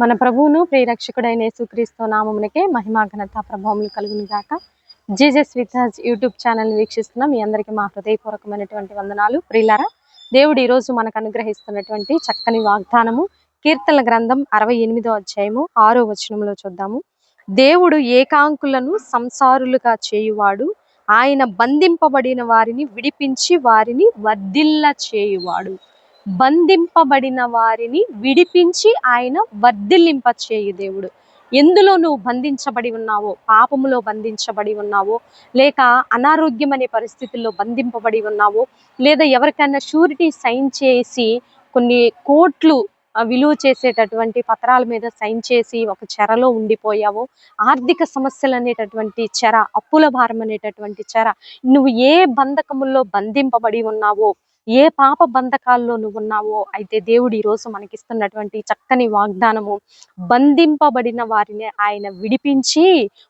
మన ప్రభువును ప్రియరక్షకుడైన యేసుక్రీస్తు నామమునకే మహిమా ఘనత ప్రభావములు కలుగును గాక. జీజస్ విత్ యూట్యూబ్ ఛానల్ వీక్షిస్తున్న. మీ అందరికీ మా హృదయపూర్వకమైనటువంటి వందనాలు. ప్రియులారా దేవుడు ఈరోజు మనకు అనుగ్రహిస్తున్నటువంటి చక్కని వాగ్దానము కీర్తన గ్రంథం అరవై ఎనిమిదో అధ్యాయము ఆరో వచనంలో చూద్దాము. దేవుడు ఏకాంకులను సంసారులుగా చేయువాడు. ఆయన బంధింపబడిన వారిని విడిపించి వారిని వర్ధిల్ల చేయువాడు. బంధింపబడిన వారిని విడిపించి ఆయన వర్ధిల్లింప చేయు దేవుడు. ఎందులో నువ్వు బంధించబడి ఉన్నావో పాపములో బంధించబడి ఉన్నావో లేక అనారోగ్యం అనే పరిస్థితుల్లో బంధింపబడి ఉన్నావో లేదా ఎవరికైనా షూరిటీ సైన్ చేసి కొన్ని కోట్లు విలువ చేసేటటువంటి పత్రాల మీద సైన్ చేసి ఒక చెరలో ఉండిపోయావో ఆర్థిక సమస్యలు అనేటటువంటి చెర అప్పుల భారం అనేటటువంటి చెర నువ్వు ఏ బంధకముల్లో బంధింపబడి ఉన్నావో ఏ పాప బంధకాల్లో నువ్వు ఉన్నావో అయితే దేవుడు ఈరోజు రోజు మనకిస్తున్నటువంటి చక్కని వాగ్దానము. బంధింపబడిన వారిని ఆయన విడిపించి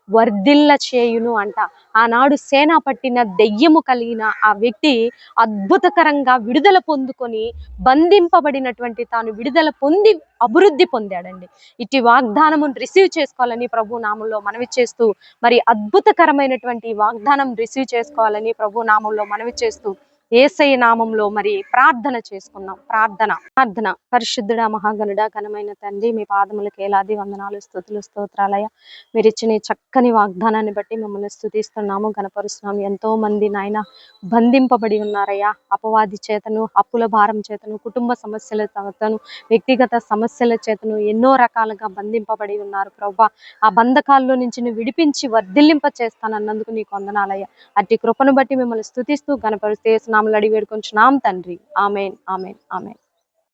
వర్ధిల్ల చేయును అంట. ఆనాడు సేన పట్టిన దెయ్యము కలిగిన ఆ వ్యక్తి అద్భుతకరంగా విడుదల పొందుకొని బంధింపబడినటువంటి తాను విడుదల పొంది అభివృద్ధి పొందాడండి. ఇటు వాగ్దానమును రిసీవ్ చేసుకోవాలని ప్రభు నామంలో మనవి చేస్తూ మరి అద్భుతకరమైనటువంటి వాగ్దానం రిసీవ్ చేసుకోవాలని ప్రభు నామంలో మనవి చేస్తూ ఏసై నామంలో మరి ప్రార్థన చేసుకున్నాం. ప్రార్థన ప్రార్థన. పరిశుద్ధుడ మహాగణుడ ఘనమైన తండ్రి మీ పాదములకు ఏలాది వందనాలు స్థుతులు స్తోత్రాలయ మీరు ఇచ్చిన చక్కని వాగ్దానాన్ని బట్టి మిమ్మల్ని స్థుతిస్తున్నాము గణపరుస్తున్నాము. ఎంతో మంది నాయన బంధింపబడి ఉన్నారయ్యా. అపవాది చేతను అప్పుల భారం చేతను కుటుంబ సమస్యల చేతను వ్యక్తిగత సమస్యల చేతను ఎన్నో రకాలుగా బంధింపబడి ఉన్నారు ప్రభా. ఆ బంధకాల్లో నుంచి విడిపించి వర్ధిల్లింప చేస్తానన్నందుకు నీకు వందనాలయ్యా. అట్టి కృపను బట్టి మిమ్మల్ని స్థుతిస్తూ గణపరుస్తే నామలు అడిగి వేడుకొంచున్నాం తండ్రి. Amen amen amen.